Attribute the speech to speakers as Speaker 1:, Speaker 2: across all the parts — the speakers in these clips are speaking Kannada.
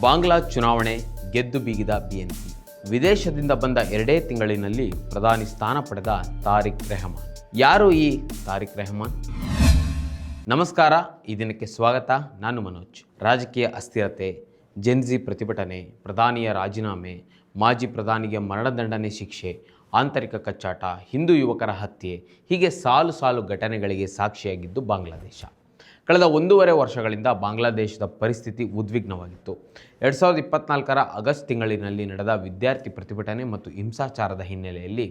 Speaker 1: ಬಾಂಗ್ಲಾ ಚುನಾವಣೆ ಗೆದ್ದು ಬೀಗಿದ ಬಿಎನ್ಪಿ. ವಿದೇಶದಿಂದ ಬಂದ ಎರಡೇ ತಿಂಗಳಿನಲ್ಲಿ ಪ್ರಧಾನಿ ಸ್ಥಾನ ಪಡೆದ ತಾರಿಕ್ ರೆಹಮಾನ್. ಯಾರು ಈ ತಾರಿಕ್ ರೆಹಮಾನ್? ನಮಸ್ಕಾರ, ಈ ದಿನಕ್ಕೆ ಸ್ವಾಗತ. ನಾನು ಮನೋಜ್. ರಾಜಕೀಯ ಅಸ್ಥಿರತೆ ಜೆನ್ಜಿ ಪ್ರತಿಭಟನೆ, ಪ್ರಧಾನಿಯ ರಾಜೀನಾಮೆ, ಮಾಜಿ ಪ್ರಧಾನಿಗೆ ಮರಣದಂಡನೆ ಶಿಕ್ಷೆ, ಆಂತರಿಕ ಕಚ್ಚಾಟ, ಹಿಂದೂ ಯುವಕರ ಹತ್ಯೆ, ಹೀಗೆ ಸಾಲು ಸಾಲು ಘಟನೆಗಳಿಗೆ ಸಾಕ್ಷಿಯಾಗಿದ್ದು ಬಾಂಗ್ಲಾದೇಶ. ಕಳೆದ ಒಂದೂವರೆ ವರ್ಷಗಳಿಂದ ಬಾಂಗ್ಲಾದೇಶದ ಪರಿಸ್ಥಿತಿ ಉದ್ವಿಗ್ನವಾಗಿತ್ತು. ಎರಡು ಸಾವಿರದ ಇಪ್ಪತ್ನಾಲ್ಕರ ಆಗಸ್ಟ್ ತಿಂಗಳಿನಲ್ಲಿ ನಡೆದ ವಿದ್ಯಾರ್ಥಿ ಪ್ರತಿಭಟನೆ ಮತ್ತು ಹಿಂಸಾಚಾರದ ಹಿನ್ನೆಲೆಯಲ್ಲಿ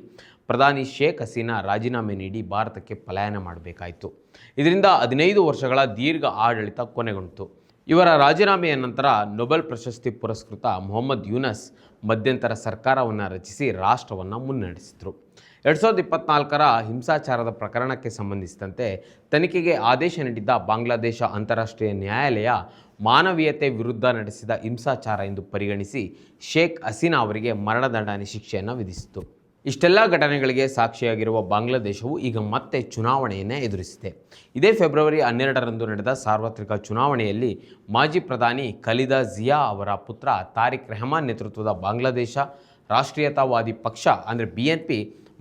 Speaker 1: ಪ್ರಧಾನಿ ಶೇಖ್ ಹಸೀನಾ ರಾಜೀನಾಮೆ ನೀಡಿ ಭಾರತಕ್ಕೆ ಪಲಾಯನ ಮಾಡಬೇಕಾಯಿತು. ಇದರಿಂದ ಹದಿನೈದು ವರ್ಷಗಳ ದೀರ್ಘ ಆಡಳಿತ ಕೊನೆಗೊಂಡಿತು. ಇವರ ರಾಜೀನಾಮೆಯ ನಂತರ ನೊಬೆಲ್ ಪ್ರಶಸ್ತಿ ಪುರಸ್ಕೃತ ಮೊಹಮ್ಮದ್ ಯೂನಸ್ ಮಧ್ಯಂತರ ಸರ್ಕಾರವನ್ನು ರಚಿಸಿ ರಾಷ್ಟ್ರವನ್ನು ಮುನ್ನಡೆಸಿದರು. ಎರಡು ಸಾವಿರದ ಇಪ್ಪತ್ನಾಲ್ಕರ ಹಿಂಸಾಚಾರದ ಪ್ರಕರಣಕ್ಕೆ ಸಂಬಂಧಿಸಿದಂತೆ ತನಿಖೆಗೆ ಆದೇಶ ನೀಡಿದ್ದ ಬಾಂಗ್ಲಾದೇಶ ಅಂತಾರಾಷ್ಟ್ರೀಯ ನ್ಯಾಯಾಲಯ ಮಾನವೀಯತೆ ವಿರುದ್ಧ ನಡೆಸಿದ ಹಿಂಸಾಚಾರ ಎಂದು ಪರಿಗಣಿಸಿ ಶೇಖ್ ಹಸೀನಾ ಅವರಿಗೆ ಮರಣದಂಡನೆ ಶಿಕ್ಷೆಯನ್ನು ವಿಧಿಸಿತು. ಇಷ್ಟೆಲ್ಲ ಘಟನೆಗಳಿಗೆ ಸಾಕ್ಷಿಯಾಗಿರುವ ಬಾಂಗ್ಲಾದೇಶವು ಈಗ ಮತ್ತೆ ಚುನಾವಣೆಯನ್ನೇ ಎದುರಿಸಿದೆ. ಇದೇ ಫೆಬ್ರವರಿ ಹನ್ನೆರಡರಂದು ನಡೆದ ಸಾರ್ವತ್ರಿಕ ಚುನಾವಣೆಯಲ್ಲಿ ಮಾಜಿ ಪ್ರಧಾನಿ ಖಲೀದಾ ಜಿಯಾ ಅವರ ಪುತ್ರ ತಾರಿಕ್ ರೆಹಮಾನ್ ನೇತೃತ್ವದ ಬಾಂಗ್ಲಾದೇಶ ರಾಷ್ಟ್ರೀಯತಾವಾದಿ ಪಕ್ಷ ಅಂದರೆ ಬಿ ಎನ್ ಪಿ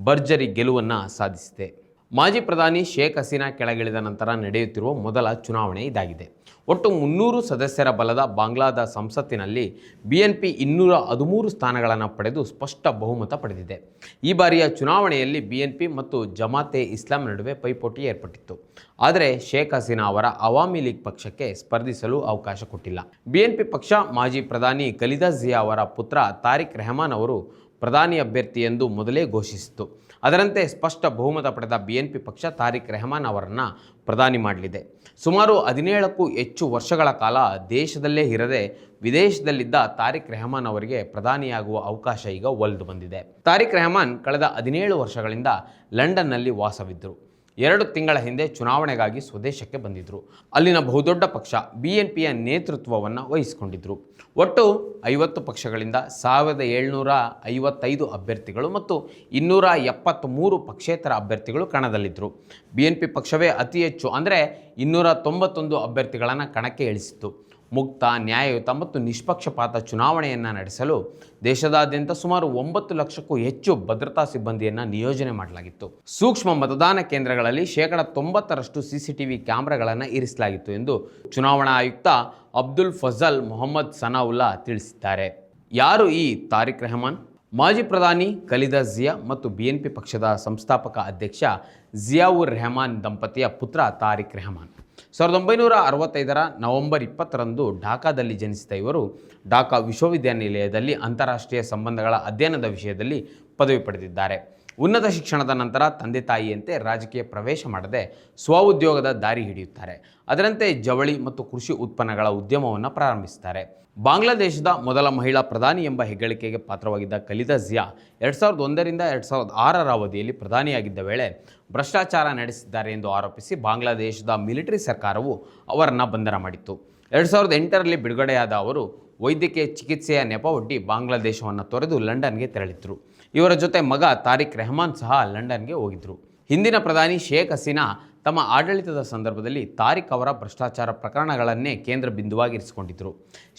Speaker 1: ಭರ್ಜರಿ ಗೆಲುವನ್ನು ಸಾಧಿಸಿದೆ. ಮಾಜಿ ಪ್ರಧಾನಿ ಶೇಖ್ ಹಸೀನಾ ಕೆಳಗಿಳಿದ ನಂತರ ನಡೆಯುತ್ತಿರುವ ಮೊದಲ ಚುನಾವಣೆ ಇದಾಗಿದೆ. ಒಟ್ಟು ಮುನ್ನೂರು ಸದಸ್ಯರ ಬಲದ ಬಾಂಗ್ಲಾದ ಸಂಸತ್ತಿನಲ್ಲಿ ಬಿಎನ್ಪಿ ಇನ್ನೂರ ಹದಿಮೂರು ಸ್ಥಾನಗಳನ್ನು ಪಡೆದು ಸ್ಪಷ್ಟ ಬಹುಮತ ಪಡೆದಿದೆ. ಈ ಬಾರಿಯ ಚುನಾವಣೆಯಲ್ಲಿ ಬಿಎನ್ಪಿ ಮತ್ತು ಜಮಾತೆ ಇಸ್ಲಾಂ ನಡುವೆ ಪೈಪೋಟಿ ಏರ್ಪಟ್ಟಿತ್ತು. ಆದರೆ ಶೇಖ್ ಹಸೀನಾ ಅವರ ಅವಾಮಿ ಲೀಗ್ ಪಕ್ಷಕ್ಕೆ ಸ್ಪರ್ಧಿಸಲು ಅವಕಾಶ ಕೊಟ್ಟಿಲ್ಲ. ಬಿಎನ್ಪಿ ಪಕ್ಷ ಮಾಜಿ ಪ್ರಧಾನಿ ಖಲೀದಾ ಜಿಯಾ ಅವರ ಪುತ್ರ ತಾರಿಕ್ ರೆಹಮಾನ್ ಅವರು ಪ್ರಧಾನಿ ಅಭ್ಯರ್ಥಿ ಎಂದು ಮೊದಲೇ ಘೋಷಿಸಿತು ಅದರಂತೆ ಸ್ಪಷ್ಟ ಬಹುಮತ ಪಡೆದ ಬಿ ಎನ್ ಪಿ ಪಕ್ಷ ತಾರಿಕ್ ರೆಹಮಾನ್ ಅವರನ್ನು ಪ್ರಧಾನಿ ಮಾಡಲಿದೆ. ಸುಮಾರು ಹದಿನೇಳಕ್ಕೂ ಹೆಚ್ಚು ವರ್ಷಗಳ ಕಾಲ ದೇಶದಲ್ಲೇ ಇರದೆ ವಿದೇಶದಲ್ಲಿದ್ದ ತಾರಿಕ್ ರೆಹಮಾನ್ ಅವರಿಗೆ ಪ್ರಧಾನಿಯಾಗುವ ಅವಕಾಶ ಈಗ ಒಲಿದು ಬಂದಿದೆ. ತಾರಿಕ್ ರೆಹಮಾನ್ ಕಳೆದ ಹದಿನೇಳು ವರ್ಷಗಳಿಂದ ಲಂಡನ್ನಲ್ಲಿ ವಾಸವಿದ್ದರು. ಎರಡು ತಿಂಗಳ ಹಿಂದೆ ಚುನಾವಣೆಗಾಗಿ ಸ್ವದೇಶಕ್ಕೆ ಬಂದಿದ್ದರು ಅಲ್ಲಿನ ಬಹುದೊಡ್ಡ ಪಕ್ಷ ಬಿ ಎನ್ ಪಿಯ ನೇತೃತ್ವವನ್ನು ವಹಿಸಿಕೊಂಡಿದ್ದರು ಒಟ್ಟು ಐವತ್ತು ಪಕ್ಷಗಳಿಂದ ಸಾವಿರದ ಏಳ್ನೂರ ಐವತ್ತೈದು ಅಭ್ಯರ್ಥಿಗಳು ಮತ್ತು ಇನ್ನೂರ ಎಪ್ಪತ್ತ್ಮೂರು ಪಕ್ಷೇತರ ಅಭ್ಯರ್ಥಿಗಳು ಕಣದಲ್ಲಿದ್ದರು ಬಿ ಎನ್ ಪಿ ಪಕ್ಷವೇ ಅತಿ ಹೆಚ್ಚು ಅಂದರೆ ಇನ್ನೂರ ತೊಂಬತ್ತೊಂದು ಅಭ್ಯರ್ಥಿಗಳನ್ನು ಕಣಕ್ಕೆ ಇಳಿಸಿತ್ತು. ಮುಕ್ತ, ನ್ಯಾಯಯುತ ಮತ್ತು ನಿಷ್ಪಕ್ಷಪಾತ ಚುನಾವಣೆಯನ್ನು ನಡೆಸಲು ದೇಶದಾದ್ಯಂತ ಸುಮಾರು ಒಂಬತ್ತು ಲಕ್ಷಕ್ಕೂ ಹೆಚ್ಚು ಭದ್ರತಾ ಸಿಬ್ಬಂದಿಯನ್ನು ನಿಯೋಜನೆ ಮಾಡಲಾಗಿತ್ತು. ಸೂಕ್ಷ್ಮ ಮತದಾನ ಕೇಂದ್ರಗಳಲ್ಲಿ ಶೇಕಡ ತೊಂಬತ್ತರಷ್ಟು ಸಿಸಿಟಿವಿ ಕ್ಯಾಮೆರಾಗಳನ್ನು ಇರಿಸಲಾಗಿತ್ತು ಎಂದು ಚುನಾವಣಾ ಆಯುಕ್ತ ಅಬ್ದುಲ್ ಫಜಲ್ ಮೊಹಮ್ಮದ್ ಸನಾವುಲ್ಲಾ ತಿಳಿಸಿದ್ದಾರೆ. ಯಾರು ಈ ತಾರಿಕ್ ರೆಹಮಾನ್? ಮಾಜಿ ಪ್ರಧಾನಿ ಖಲೀದಾ ಜಿಯಾ ಮತ್ತು ಬಿ ಎನ್ ಪಿ ಪಕ್ಷದ ಸಂಸ್ಥಾಪಕ ಅಧ್ಯಕ್ಷ ಜಿಯಾವುರ್ ರೆಹಮಾನ್ ದಂಪತಿಯ ಪುತ್ರ ತಾರಿಕ್ ರೆಹಮಾನ್. ಸಾವಿರದ ಒಂಬೈನೂರ ಅರವತ್ತೈದರ ನವೆಂಬರ್ ಇಪ್ಪತ್ತರಂದು ಢಾಕಾದಲ್ಲಿ ಜನಿಸಿದ ಇವರು ಢಾಕಾ ವಿಶ್ವವಿದ್ಯಾನಿಲಯದಲ್ಲಿ ಅಂತಾರಾಷ್ಟ್ರೀಯ ಸಂಬಂಧಗಳ ಅಧ್ಯಯನದ ವಿಷಯದಲ್ಲಿ ಪದವಿ ಪಡೆದಿದ್ದಾರೆ. ಉನ್ನತ ಶಿಕ್ಷಣದ ನಂತರ ತಂದೆ ತಾಯಿಯಂತೆ ರಾಜಕೀಯ ಪ್ರವೇಶ ಮಾಡದೆ ಸ್ವಉದ್ಯೋಗದ ದಾರಿ ಹಿಡಿಯುತ್ತಾರೆ. ಅದರಂತೆ ಜವಳಿ ಮತ್ತು ಕೃಷಿ ಉತ್ಪನ್ನಗಳ ಉದ್ಯಮವನ್ನು ಪ್ರಾರಂಭಿಸುತ್ತಾರೆ. ಬಾಂಗ್ಲಾದೇಶದ ಮೊದಲ ಮಹಿಳಾ ಪ್ರಧಾನಿ ಎಂಬ ಹೆಗ್ಗಳಿಕೆಗೆ ಪಾತ್ರವಾಗಿದ್ದ ಖಲೀದಾ ಜಿಯಾ ಎರಡು ಸಾವಿರದ ಒಂದರಿಂದ ಎರಡು ಸಾವಿರದ ಆರರ ಅವಧಿಯಲ್ಲಿ ಪ್ರಧಾನಿಯಾಗಿದ್ದ ವೇಳೆ ಭ್ರಷ್ಟಾಚಾರ ನಡೆಸಿದ್ದಾರೆ ಎಂದು ಆರೋಪಿಸಿ ಬಾಂಗ್ಲಾದೇಶದ ಮಿಲಿಟರಿ ಸರ್ಕಾರವು ಅವರನ್ನು ಬಂಧನ ಮಾಡಿತ್ತು. ಎರಡು ಸಾವಿರದ ಎಂಟರಲ್ಲಿ ಬಿಡುಗಡೆಯಾದ ಅವರು ವೈದ್ಯಕೀಯ ಚಿಕಿತ್ಸೆಯ ನೆಪವೊಡ್ಡಿ ಬಾಂಗ್ಲಾದೇಶವನ್ನು ತೊರೆದು ಲಂಡನ್ಗೆ ತೆರಳಿದ್ರು. ಇವರ ಜೊತೆ ಮಗ ತಾರಿಕ್ ರೆಹಮಾನ್ ಸಹ ಲಂಡನ್ಗೆ ಹೋಗಿದ್ರು. ಹಿಂದಿನ ಪ್ರಧಾನಿ ಶೇಖ್ ಹಸೀನಾ ತಮ್ಮ ಆಡಳಿತದ ಸಂದರ್ಭದಲ್ಲಿ ತಾರಿಕ್ ಅವರ ಭ್ರಷ್ಟಾಚಾರ ಪ್ರಕರಣಗಳನ್ನೇ ಕೇಂದ್ರ ಬಿಂದುವಾಗಿರಿಸಿಕೊಂಡಿದ್ದರು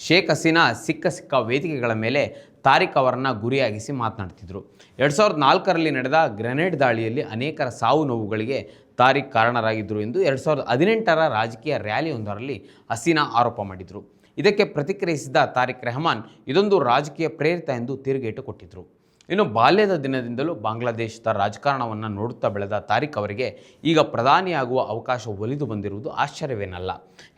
Speaker 1: ಶೇಖ್ ಹಸೀನಾ ಸಿಕ್ಕ ಸಿಕ್ಕ ವೇದಿಕೆಗಳ ಮೇಲೆ ತಾರಿಕ್ ಅವರನ್ನು ಗುರಿಯಾಗಿಸಿ ಮಾತನಾಡ್ತಿದ್ರು. ಎರಡು ಸಾವಿರದ ನಾಲ್ಕರಲ್ಲಿ ನಡೆದ ಗ್ರೆನೇಡ್ ದಾಳಿಯಲ್ಲಿ ಅನೇಕರ ಸಾವು ನೋವುಗಳಿಗೆ ತಾರಿಕ್ ಕಾರಣರಾಗಿದ್ದರು ಎಂದು ಎರಡು ಸಾವಿರದ ಹದಿನೆಂಟರ ರಾಜಕೀಯ ರ್ಯಾಲಿಯೊಂದರಲ್ಲಿ ಹಸೀನಾ ಆರೋಪ ಮಾಡಿದರು. ಇದಕ್ಕೆ ಪ್ರತಿಕ್ರಿಯಿಸಿದ ತಾರಿಕ್ ರೆಹಮಾನ್, ಇದೊಂದು ರಾಜಕೀಯ ಪ್ರೇರಿತ ಎಂದು ತಿರುಗೇಟು ಕೊಟ್ಟಿದ್ದರು ಇನ್ನು ಬಾಲ್ಯದ ದಿನದಿಂದಲೂ ಬಾಂಗ್ಲಾದೇಶದ ರಾಜಕಾರಣವನ್ನು ನೋಡುತ್ತಾ ಬೆಳೆದ ತಾರಿಕ್ ಅವರಿಗೆ ಈಗ ಪ್ರಧಾನಿಯಾಗುವ ಅವಕಾಶ ಒಲಿದು ಬಂದಿರುವುದು ಆಶ್ಚರ್ಯವೇನಲ್ಲ.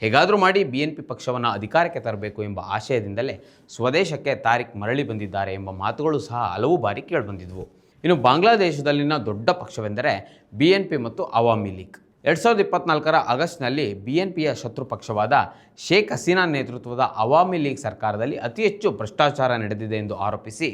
Speaker 1: ಹೇಗಾದರೂ ಮಾಡಿ ಬಿ ಎನ್ ಪಿ ಪಕ್ಷವನ್ನು ಅಧಿಕಾರಕ್ಕೆ ತರಬೇಕು ಎಂಬ ಆಶಯದಿಂದಲೇ ಸ್ವದೇಶಕ್ಕೆ ತಾರಿಕ್ ಮರಳಿ ಬಂದಿದ್ದಾರೆ ಎಂಬ ಮಾತುಗಳು ಸಹ ಹಲವು ಬಾರಿ ಕೇಳಿಬಂದಿದ್ವು. ಇನ್ನು ಬಾಂಗ್ಲಾದೇಶದಲ್ಲಿನ ದೊಡ್ಡ ಪಕ್ಷವೆಂದರೆ ಬಿ ಎನ್ ಪಿ ಮತ್ತು ಅವಾಮಿ ಲೀಗ್. ಎರಡು ಸಾವಿರದ ಇಪ್ಪತ್ನಾಲ್ಕರ ಆಗಸ್ಟ್ನಲ್ಲಿ ಬಿ ಎನ್ ಪಿಯ ಶತ್ರು ಪಕ್ಷವಾದ ಶೇಖ್ ಹಸೀನಾ ನೇತೃತ್ವದ ಅವಾಮಿ ಲೀಗ್ ಸರ್ಕಾರದಲ್ಲಿ ಅತಿ ಹೆಚ್ಚು ಭ್ರಷ್ಟಾಚಾರ ನಡೆದಿದೆ ಎಂದು ಆರೋಪಿಸಿ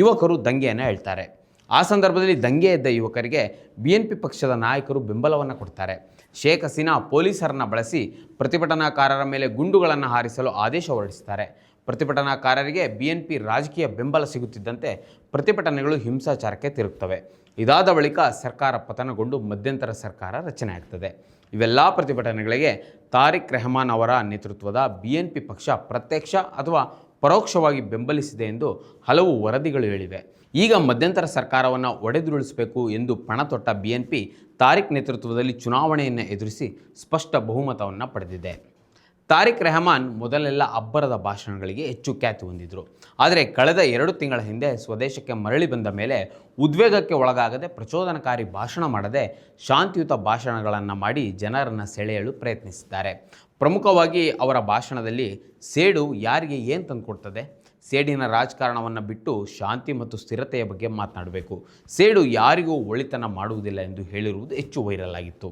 Speaker 1: ಯುವಕರು ದಂಗೆಯನ್ನು ಹೇಳ್ತಾರೆ. ಆ ಸಂದರ್ಭದಲ್ಲಿ ದಂಗೆ ಎದ್ದ ಯುವಕರಿಗೆ ಬಿ ಎನ್ ಪಿ ಪಕ್ಷದ ನಾಯಕರು ಬೆಂಬಲವನ್ನು ಕೊಡ್ತಾರೆ. ಶೇಖ್ ಹಸೀನಾ ಪೊಲೀಸರನ್ನು ಬಳಸಿ ಪ್ರತಿಭಟನಾಕಾರರ ಮೇಲೆ ಗುಂಡುಗಳನ್ನು ಹಾರಿಸಲು ಆದೇಶ ಹೊರಡಿಸ್ತಾರೆ. ಪ್ರತಿಭಟನಾಕಾರರಿಗೆ ಬಿ ಎನ್ ಪಿ ರಾಜಕೀಯ ಬೆಂಬಲ ಸಿಗುತ್ತಿದ್ದಂತೆ ಪ್ರತಿಭಟನೆಗಳು ಹಿಂಸಾಚಾರಕ್ಕೆ ತಿರುಗುತ್ತವೆ ಇದಾದ ಬಳಿಕ ಸರ್ಕಾರ ಪತನಗೊಂಡು ಮಧ್ಯಂತರ ಸರ್ಕಾರ ರಚನೆ ಆಗ್ತದೆ. ಇವೆಲ್ಲ ಪ್ರತಿಭಟನೆಗಳಿಗೆ ತಾರಿಕ್ ರೆಹಮಾನ್ ಅವರ ನೇತೃತ್ವದ ಬಿ ಎನ್ ಪಿ ಪಕ್ಷ ಪ್ರತ್ಯಕ್ಷ ಅಥವಾ ಪರೋಕ್ಷವಾಗಿ ಬೆಂಬಲಿಸಿದೆ ಎಂದು ಹಲವು ವರದಿಗಳು ಹೇಳಿವೆ. ಈಗ ಮಧ್ಯಂತರ ಸರ್ಕಾರವನ್ನು ಒಡೆದುರುಳಿಸಬೇಕು ಎಂದು ಪಣತೊಟ್ಟ ಬಿ ಎನ್ ಪಿ ತಾರಿಕ್ ನೇತೃತ್ವದಲ್ಲಿ ಚುನಾವಣೆಯನ್ನು ಎದುರಿಸಿ ಸ್ಪಷ್ಟ ಬಹುಮತವನ್ನು ಪಡೆದಿದೆ. ತಾರಿಕ್ ರೆಹಮಾನ್ ಮೊದಲೆಲ್ಲ ಅಬ್ಬರದ ಭಾಷಣಗಳಿಗೆ ಹೆಚ್ಚು ಖ್ಯಾತಿ ಹೊಂದಿದ್ರು. ಆದರೆ ಕಳೆದ ಎರಡು ತಿಂಗಳ ಹಿಂದೆ ಸ್ವದೇಶಕ್ಕೆ ಮರಳಿ ಬಂದ ಮೇಲೆ ಉದ್ವೇಗಕ್ಕೆ ಒಳಗಾಗದೆ ಪ್ರಚೋದನಕಾರಿ ಭಾಷಣ ಮಾಡದೆ ಶಾಂತಿಯುತ ಭಾಷಣಗಳನ್ನು ಮಾಡಿ ಜನರನ್ನು ಸೆಳೆಯಲು ಪ್ರಯತ್ನಿಸಿದ್ದಾರೆ. ಪ್ರಮುಖವಾಗಿ ಅವರ ಭಾಷಣದಲ್ಲಿ ಸೇಡು ಯಾರಿಗೆ ಏನು ತಂದುಕೊಡ್ತದೆ ಸೇಡಿನ ರಾಜಕಾರಣವನ್ನು ಬಿಟ್ಟು ಶಾಂತಿ ಮತ್ತು ಸ್ಥಿರತೆಯ ಬಗ್ಗೆ ಮಾತನಾಡಬೇಕು. ಸೇಡು ಯಾರಿಗೂ ಒಳಿತನ ಮಾಡುವುದಿಲ್ಲ ಎಂದು ಹೇಳಿರುವುದು ಹೆಚ್ಚು ವೈರಲ್ ಆಗಿತ್ತು.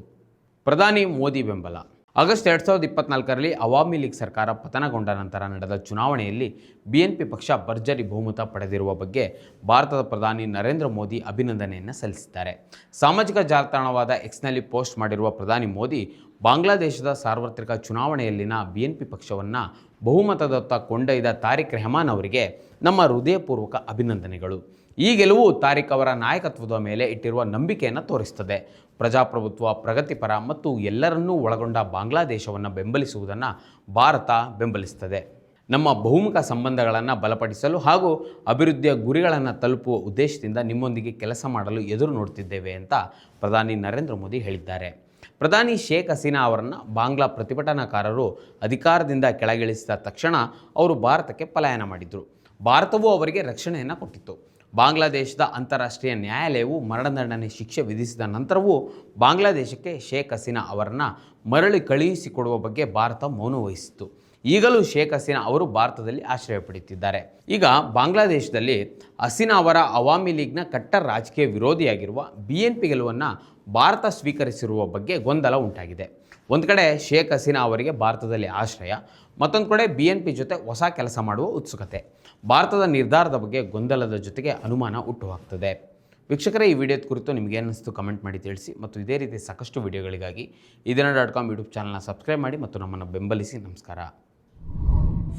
Speaker 1: ಪ್ರಧಾನಿ ಮೋದಿ ಬೆಂಬಲ. ಆಗಸ್ಟ್ ಎರಡು ಸಾವಿರದ ಇಪ್ಪತ್ನಾಲ್ಕರಲ್ಲಿ ಅವಾಮಿ ಲೀಗ್ ಸರ್ಕಾರ ಪತನಗೊಂಡ ನಂತರ ನಡೆದ ಚುನಾವಣೆಯಲ್ಲಿ ಬಿ ಎನ್ ಪಿ ಪಕ್ಷ ಭರ್ಜರಿ ಬಹುಮತ ಪಡೆದಿರುವ ಬಗ್ಗೆ ಭಾರತದ ಪ್ರಧಾನಿ ನರೇಂದ್ರ ಮೋದಿ ಅಭಿನಂದನೆಯನ್ನು ಸಲ್ಲಿಸಿದ್ದಾರೆ. ಸಾಮಾಜಿಕ ಜಾಲತಾಣವಾದ ಎಕ್ಸ್ನಲ್ಲಿ ಪೋಸ್ಟ್ ಮಾಡಿರುವ ಪ್ರಧಾನಿ ಮೋದಿ, ಬಾಂಗ್ಲಾದೇಶದ ಸಾರ್ವತ್ರಿಕ ಚುನಾವಣೆಯಲ್ಲಿನ ಬಿ ಎನ್ ಪಿ ಪಕ್ಷವನ್ನು ಬಹುಮತದತ್ತ ಕೊಂಡೊಯ್ದ ತಾರಿಕ್ ರೆಹಮಾನ್ ಅವರಿಗೆ ನಮ್ಮ ಹೃದಯಪೂರ್ವಕ ಅಭಿನಂದನೆಗಳು. ಈ ಗೆಲುವು ತಾರಿಕ್ ಅವರ ನಾಯಕತ್ವದ ಮೇಲೆ ಇಟ್ಟಿರುವ ನಂಬಿಕೆಯನ್ನು ತೋರಿಸುತ್ತದೆ ಪ್ರಜಾಪ್ರಭುತ್ವ, ಪ್ರಗತಿಪರ ಮತ್ತು ಎಲ್ಲರನ್ನೂ ಒಳಗೊಂಡ ಬಾಂಗ್ಲಾದೇಶವನ್ನು ಬೆಂಬಲಿಸುವುದನ್ನು ಭಾರತ ಬೆಂಬಲಿಸುತ್ತದೆ ನಮ್ಮ ಬಹುಮುಖ ಸಂಬಂಧಗಳನ್ನು ಬಲಪಡಿಸಲು ಹಾಗೂ ಅಭಿವೃದ್ಧಿಯ ಗುರಿಗಳನ್ನು ತಲುಪುವ ಉದ್ದೇಶದಿಂದ ನಿಮ್ಮೊಂದಿಗೆ ಕೆಲಸ ಮಾಡಲು ಎದುರು ನೋಡುತ್ತಿದ್ದೇವೆ ಅಂತ ಪ್ರಧಾನಿ ನರೇಂದ್ರ ಮೋದಿ ಹೇಳಿದ್ದಾರೆ. ಪ್ರಧಾನಿ ಶೇಖ್ ಹಸೀನಾ ಅವರನ್ನು ಬಾಂಗ್ಲಾ ಪ್ರತಿಭಟನಾಕಾರರು ಅಧಿಕಾರದಿಂದ ಕೆಳಗಿಳಿಸಿದ ತಕ್ಷಣ ಅವರು ಭಾರತಕ್ಕೆ ಪಲಾಯನ ಮಾಡಿದರು. ಭಾರತವು ಅವರಿಗೆ ರಕ್ಷಣೆಯನ್ನು ಕೊಟ್ಟಿತ್ತು. ಬಾಂಗ್ಲಾದೇಶದ ಅಂತಾರಾಷ್ಟ್ರೀಯ ನ್ಯಾಯಾಲಯವು ಮರಣದಂಡನೆ ಶಿಕ್ಷೆ ವಿಧಿಸಿದ ನಂತರವೂ ಬಾಂಗ್ಲಾದೇಶಕ್ಕೆ ಶೇಖ್ ಹಸೀನಾ ಅವರನ್ನು ಮರಳಿ ಕಳುಹಿಸಿಕೊಡುವ ಬಗ್ಗೆ ಭಾರತ ಮೌನ ವಹಿಸಿತ್ತು. ಈಗಲೂ ಶೇಖ್ ಹಸೀನಾ ಅವರು ಭಾರತದಲ್ಲಿ ಆಶ್ರಯ ಪಡೆಯುತ್ತಿದ್ದಾರೆ. ಈಗ ಬಾಂಗ್ಲಾದೇಶದಲ್ಲಿ ಹಸೀನಾ ಅವರ ಅವಾಮಿ ಲೀಗ್ನ ಕಟ್ಟರ್ ರಾಜಕೀಯ ವಿರೋಧಿಯಾಗಿರುವ ಬಿ ಎನ್ ಪಿ ಗೆಲುವನ್ನು ಭಾರತ ಸ್ವೀಕರಿಸಿರುವ ಬಗ್ಗೆ ಗೊಂದಲ ಉಂಟಾಗಿದೆ. ಒಂದು ಕಡೆ ಶೇಖ್ ಹಸೀನಾ ಅವರಿಗೆ ಭಾರತದಲ್ಲಿ ಆಶ್ರಯ, ಮತ್ತೊಂದು ಕಡೆ ಬಿ ಎನ್ ಪಿ ಜೊತೆ ಹೊಸ ಕೆಲಸ ಮಾಡುವ ಉತ್ಸುಕತೆ. ಭಾರತದ ನಿರ್ಧಾರದ ಬಗ್ಗೆ ಗೊಂದಲದ ಜೊತೆಗೆ ಅನುಮಾನ ಹುಟ್ಟುಹಾಕ್ತದೆ. ವೀಕ್ಷಕರೇ, ಈ ವಿಡಿಯೋದ ಕುರಿತು ನಿಮಗೆ ಕಮೆಂಟ್ ಮಾಡಿ ತಿಳಿಸಿ ಮತ್ತು ಇದೇ ರೀತಿ ಸಾಕಷ್ಟು ವಿಡಿಯೋಗಳಿಗಾಗಿ ಇದನ್ನ ಡಾಟ್ ಕಾಮ್ ಯೂಟ್ಯೂಬ್ ಚಾನಲ್ನ ಸಬ್ಸ್ಕ್ರೈಬ್ ಮಾಡಿ ಮತ್ತು ನಮ್ಮನ್ನು ಬೆಂಬಲಿಸಿ ನಮಸ್ಕಾರ.